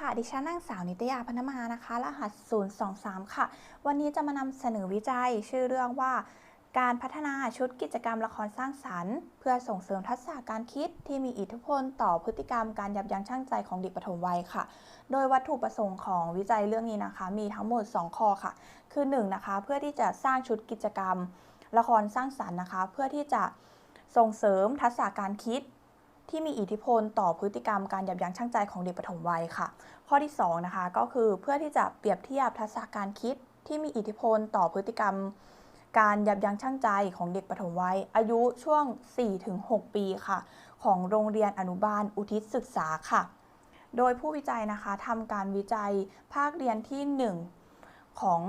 ค่ะ ดิฉันนางสาวนิตยาพันธมานะคะ รหัส 023 ค่ะ วันนี้จะมานำเสนอวิจัย ชื่อเรื่องว่า การพัฒนาชุดกิจกรรมละครสร้างสรรค์ เพื่อส่งเสริมทักษะการคิดที่มีอิทธิพลต่อพฤติกรรมการยับยั้งชั่งใจของเด็กปฐมวัยค่ะ โดยวัตถุประสงค์ของวิจัยเรื่องนี้นะคะ มีทั้งหมด 2 ข้อค่ะ คือ 1 นะคะ เพื่อที่จะสร้างชุดกิจกรรม ละครสร้างสรรค์นะคะ เพื่อที่จะส่งเสริมทักษะการคิดที่มีอิทธิพลต่อพฤติกรรมการยับยั้งชั่งใจของเด็กปฐมวัยค่ะ ข้อที่2นะคะก็คือเพื่อที่จะเปรียบเทียบทักษะการคิดที่มีอิทธิพลต่อพฤติกรรม การยับยั้งชั่งใจของเด็กปฐมวัย อายุช่วง 4-6 ปีค่ะ ของโรงเรียนอนุบาลอุทิศศึกษาค่ะ โดยผู้วิจัยนะคะทำการวิจัยภาคเรียนที่ 1 ของ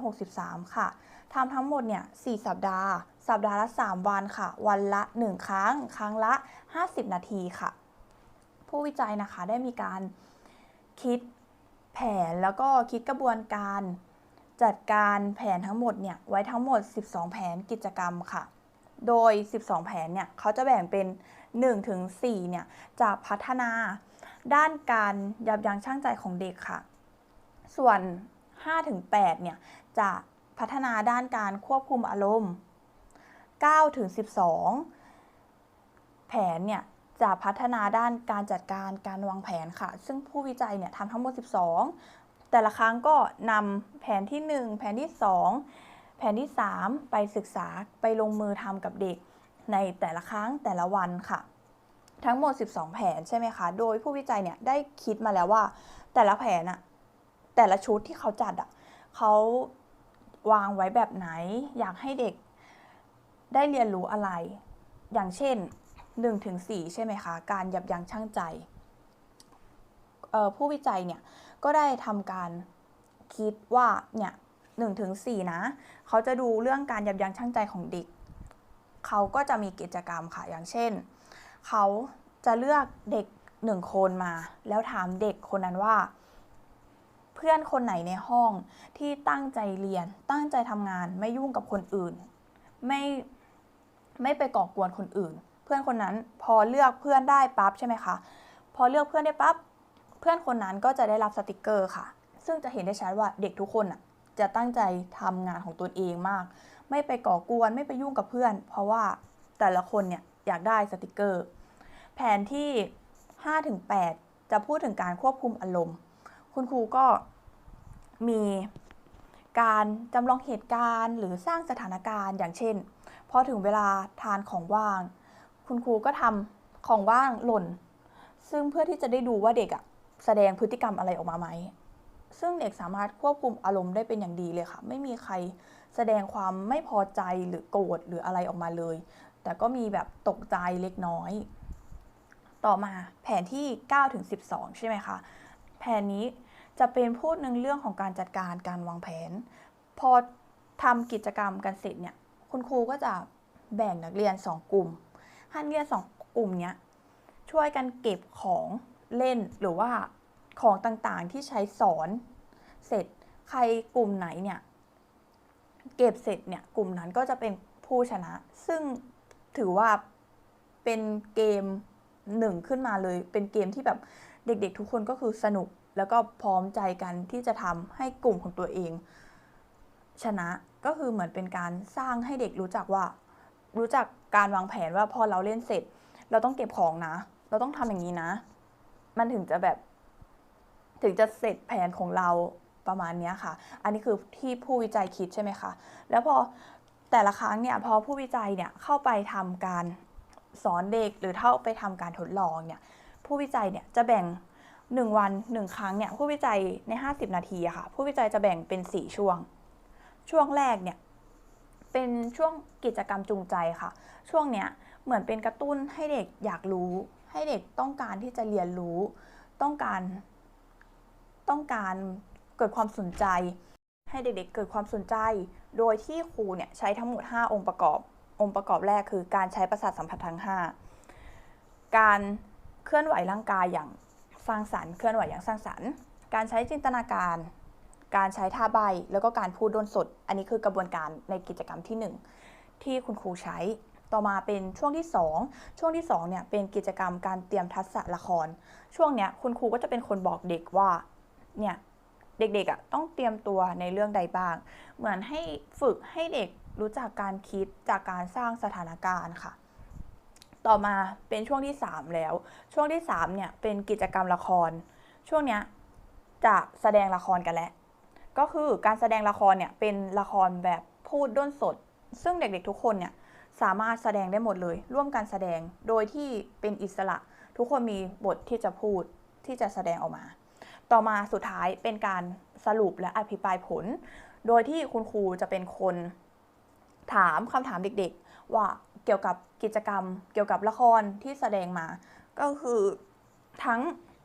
2563 ค่ะทำทั้งหมดเนี่ย4สัปดาห์ สัปดาห์ละ 3 วันค่ะ วันละ 1 ครั้ง ครั้งละ 50 นาทีค่ะ ผู้วิจัยนะคะได้มีการ คิดแผนแล้วก็คิดกระบวนการ จัดการแผนทั้งหมดเนี่ยไว้ทั้งหมด 12 แผนกิจกรรมค่ะ โดย 12 แผนเนี่ยเขาจะแบ่งเป็น 1-4เนี่ยจะพัฒนาด้านการยับยั้งชั่งใจของเด็กค่ะ ส่วน 5-8เนี่ยจะพัฒนาด้านการควบคุมอารมณ์9-12 แผนเนี่ย จะพัฒนาด้านการจัดการการวางแผนค่ะ ซึ่งผู้วิจัยเนี่ยทำทั้งหมด 12 แต่ละครั้งก็นำแผนที่ 1 แผนที่ 2 แผนที่ 3 ไปศึกษาไปลงมือทำกับเด็กในแต่ละครั้งแต่ละวันค่ะ ทั้งหมด 12 แผนใช่ไหมคะ โดยผู้วิจัยเนี่ยได้คิดมาแล้วว่า แต่ละแผนอะแต่ละชุดที่เขาจัดอะเขาวางไว้แบบไหน อยากให้เด็กได้เรียนรู้อะไร อย่างเช่น 1-4 ใช่ไหมคะ การยับยั้งชั่งใจ ผู้วิจัยเนี่ยก็ได้ทำการคิดว่าเนี่ย1-4นะ เขาจะดูเรื่องการยับยั้งชั่งใจของเด็ก เขาก็จะมีกิจกรรมค่ะ อย่างเช่น เขาจะเลือกเด็กหนึ่งคนมา แล้วถามเด็กคนนั้นว่า เพื่อนคนไหนในห้องที่ตั้งใจเรียน ตั้งใจทำงาน ไม่ยุ่งกับคนอื่น ไม่ไม่ไปก่อกวนคนอื่น เพื่อนคนนั้นพอเลือกเพื่อนได้ปั๊บใช่ไหมคะพอเลือกเพื่อนได้ปั๊บเพื่อนคนนั้นก็จะได้รับสติกเกอร์ค่ะ ซึ่งจะเห็นได้ชัดว่าเด็กทุกคนอะจะตั้งใจทำงานของตนเองมาก ไม่ไปก่อกวนไม่ไปยุ่งกับเพื่อน เพราะว่าแต่ละคนเนี่ยอยากได้สติกเกอร์ แผนที่ 5-8 จะพูดถึงการควบคุมอารมณ์ คุณครูก็มีการจำลองเหตุการณ์หรือสร้างสถานการณ์อย่างเช่น พอถึงเวลาทานของว่าง คุณครูก็ทำของว่างหล่น ซึ่งเพื่อที่จะได้ดูว่าเด็กอะแสดงพฤติกรรมอะไรออกมาไหม ซึ่งเด็กสามารถควบคุมอารมณ์ได้เป็นอย่างดีเลยค่ะ ไม่มีใครแสดงความไม่พอใจหรือโกรธหรืออะไรออกมาเลย แต่ก็มีแบบตกใจเล็กน้อย ต่อมาแผนที่ 9 ถึง 12 ใช่ไหมคะ แผนนี้จะเป็นพูดหนึ่งเรื่องของการจัดการการวางแผน พอทำกิจกรรมกันเสร็จเนี่ย คุณครูก็จะแบ่งนักเรียน 2 กลุ่ม ให้นักเรียน2กลุ่มเนี้ยช่วยกันเก็บของเล่นหรือว่าของต่างๆที่ใช้สอน เสร็จใครกลุ่มไหนเนี่ยเก็บเสร็จเนี่ยกลุ่มนั้นก็จะเป็นผู้ชนะ ซึ่งถือว่าเป็นเกมหนึ่งขึ้นมาเลย เป็นเกมที่แบบเด็กๆทุกคนก็คือสนุกแล้วก็พร้อมใจกันที่จะทำให้กลุ่มของตัวเอง ชนะก็คือเหมือนเป็นการสร้างให้เด็กรู้จักว่า รู้จักการวางแผนว่าพอเราเล่นเสร็จ เราต้องเก็บของนะ เราต้องทำอย่างนี้นะ มันถึงจะแบบ ถึงจะเสร็จแผนของเราประมาณนี้ค่ะ อันนี้คือที่ผู้วิจัยคิดใช่ไหมคะ แล้วพอแต่ละครั้งเนี่ยพอผู้วิจัยเนี่ยเข้าไปทำการสอนเด็กหรือเข้าไปทำการทดลองเนี่ยผู้วิจัยเนี่ยจะแบ่ง 1 วัน 1 ครั้งเนี่ยผู้วิจัยใน 50 นาทีอะค่ะ ผู้วิจัยจะแบ่งเป็น 4 ช่วง ช่วงแรกเนี่ย เป็นช่วงกิจกรรมจูงใจค่ะ ช่วงเนี้ยเหมือนเป็นกระตุ้นให้เด็กอยากรู้ ให้เด็กต้องการที่จะเรียนรู้ ต้องการ ต้องการเกิดความสนใจ ให้เด็กๆเกิดความสนใจ โดยที่ครูเนี่ยใช้ทั้งหมด 5 องค์ประกอบ องค์ประกอบแรกคือการใช้ประสาทสัมผัสทั้ง 5 การเคลื่อนไหวร่างกายอย่างสร้างสรรค์ เคลื่อนไหวอย่างสร้างสรรค์ การใช้จินตนาการ การใช้ท่าใบแล้วก็การพูดด้นสด อันนี้คือกระบวนการในกิจกรรมที่ 1 ที่คุณครูใช้ ต่อมาเป็นช่วงที่ 2 ช่วงที่2เนี่ยเป็นกิจกรรมการเตรียมทักษะละคร ช่วงเนี้ยคุณครูก็จะเป็นคนบอกเด็กว่าเนี่ยเด็กๆอะต้องเตรียมตัวในเรื่องใดบ้าง เหมือนให้ฝึกให้เด็กรู้จักการคิดจากการสร้างสถานการณ์ค่ะ ต่อมาเป็นช่วงที่ 3 แล้ว ช่วงที่3เนี่ยเป็นกิจกรรมละคร ช่วงเนี้ยจะแสดงละครกันแล้ว ก็คือการแสดงละครเนี่ยเป็นละครแบบพูดด้นสด ซึ่งเด็กๆทุกคนเนี่ยสามารถแสดงได้หมดเลย ร่วมกันแสดงโดยที่เป็นอิสระ ทุกคนมีบทที่จะพูดที่จะแสดงออกมา ต่อมาสุดท้ายเป็นการสรุปและอภิปรายผล โดยที่คุณครูจะเป็นคนถามคำถามเด็กๆ ว่าเกี่ยวกับกิจกรรม เกี่ยวกับละครที่แสดงมา ก็คือทั้ง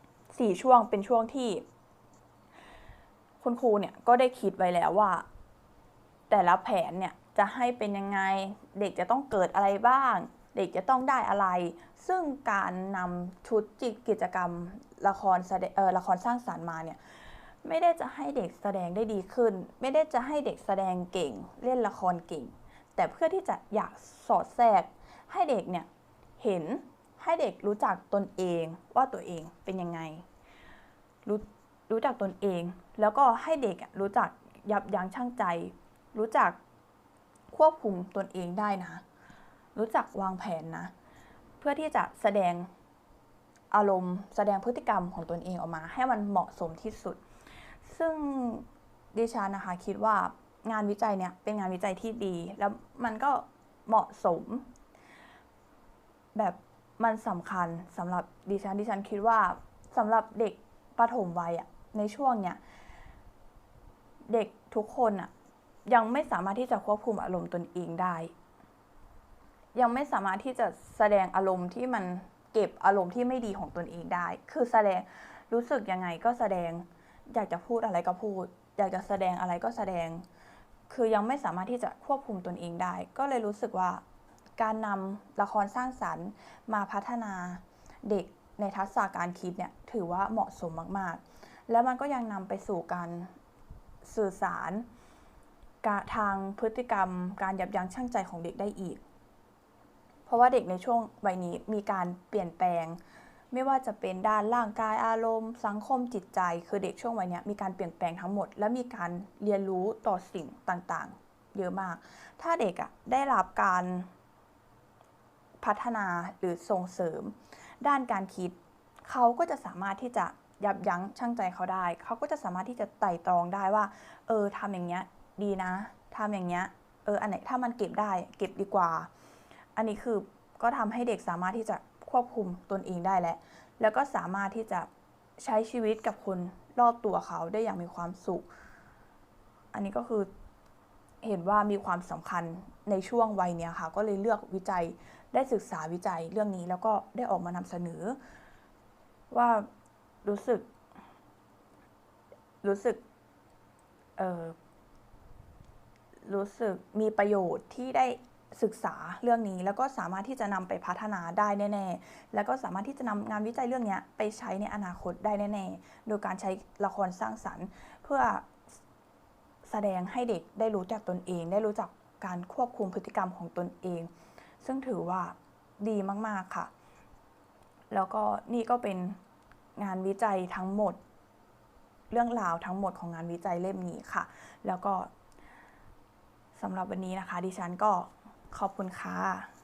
4 ช่วงเป็นช่วงที่ คุณครูเนี่ยก็ได้คิดไว้แล้วว่า แต่ละแผนเนี่ยจะให้เป็นยังไง เด็กจะต้องเกิดอะไรบ้าง เด็กจะต้องได้อะไร ซึ่งการนำชุดจิกิจกรรมละครสเออละครสร้างสรรค์มาเนี่ยไม่ได้จะให้เด็กแสดงได้ดีขึ้น ไม่ได้จะให้เด็กแสดงเก่ง เล่นละครเก่ง แต่เพื่อที่จะอยากสอดแทรก ให้เด็กเนี่ยเห็นให้เด็กรู้จักตนเองว่าตัวเองเป็นยังไงรู้ รู้จักตนเอง แล้วก็ให้เด็กอะรู้จักยับยั้งชั่งใจ รู้จักควบคุมตนเองได้นะ รู้จักวางแผนนะ เพื่อที่จะแสดงอารมณ์ แสดงพฤติกรรมของตนเองออกมา ให้มันเหมาะสมที่สุด ซึ่งดิฉันนะคะคิดว่างานวิจัยเนี่ยเป็นงานวิจัยที่ดี แล้วมันก็เหมาะสม แบบมันสำคัญสำหรับดิฉันดิฉันคิดว่าสำหรับเด็กประถมวัยอะ ในช่วงเนี้ยเด็กทุกคนอะยังไม่สามารถที่จะควบคุมอารมณ์ตนเองได้ ยังไม่สามารถที่จะแสดงอารมณ์ที่มันเก็บอารมณ์ที่ไม่ดีของตนเองได้ คือแสดงรู้สึกยังไงก็แสดงอยากจะพูดอะไรก็พูด อยากจะแสดงอะไรก็แสดง คือยังไม่สามารถที่จะควบคุมตนเองได้ ก็เลยรู้สึกว่าการนำละครสร้างสรรค์มาพัฒนาเด็กในทักษะการคิดเนี่ยถือว่าเหมาะสมมาก ๆ แล้วมันก็ยังนำไปสู่การสื่อสารทางพฤติกรรม การยับยั้งชั่งใจของเด็กได้อีก เพราะว่าเด็กในช่วงวัยนี้มีการเปลี่ยนแปลง ไม่ว่าจะเป็นด้านร่างกายอารมณ์ สังคมจิตใจ คือเด็กช่วงวัยนี้มีการเปลี่ยนแปลงทั้งหมด และมีการเรียนรู้ต่อสิ่งต่างๆ เยอะมาก ถ้าเด็กอะได้รับการพัฒนาหรือส่งเสริม ด้านการคิด เขาก็จะสามารถที่จะ ยับยั้งชั่งใจเขาได้ เขาก็จะสามารถที่จะไต่ตรองได้ว่า เออทำอย่างเงี้ยดีนะทำอย่างเงี้ยเอออันไหนถ้ามันเก็บได้เก็บดีกว่า อันนี้คือก็ทำให้เด็กสามารถที่จะควบคุมตนเองได้แล้วแล้วก็สามารถที่จะใช้ชีวิตกับคนรอบตัวเขาได้อย่างมีความสุข อันนี้ก็คือเห็นว่ามีความสำคัญในช่วงวัยเนี้ยค่ะ ก็เลยเลือกวิจัยได้ศึกษาวิจัยเรื่องนี้แล้วก็ได้ออกมานำเสนอ ว่า รู้สึก รู้สึก เออรู้สึกมีประโยชน์ที่ได้ศึกษาเรื่องนี้ แล้วก็สามารถที่จะนำไปพัฒนาได้แน่ ๆ แล้วก็สามารถที่จะนำงานวิจัยเรื่องนี้ไปใช้ในอนาคตได้แน่ ๆ โดยการใช้ละครสร้างสรรค์ เพื่อแสดงให้เด็กได้รู้จักตนเอง ได้รู้จักการควบคุมพฤติกรรมของตนเอง ซึ่งถือว่าดีมาก ๆ ค่ะ แล้วก็นี่ก็เป็น งานวิจัยทั้งหมด เรื่องราวทั้งหมดของงานวิจัยเล่มนี้ค่ะ แล้วก็สำหรับวันนี้นะคะ ดิฉันก็ขอบคุณค่ะ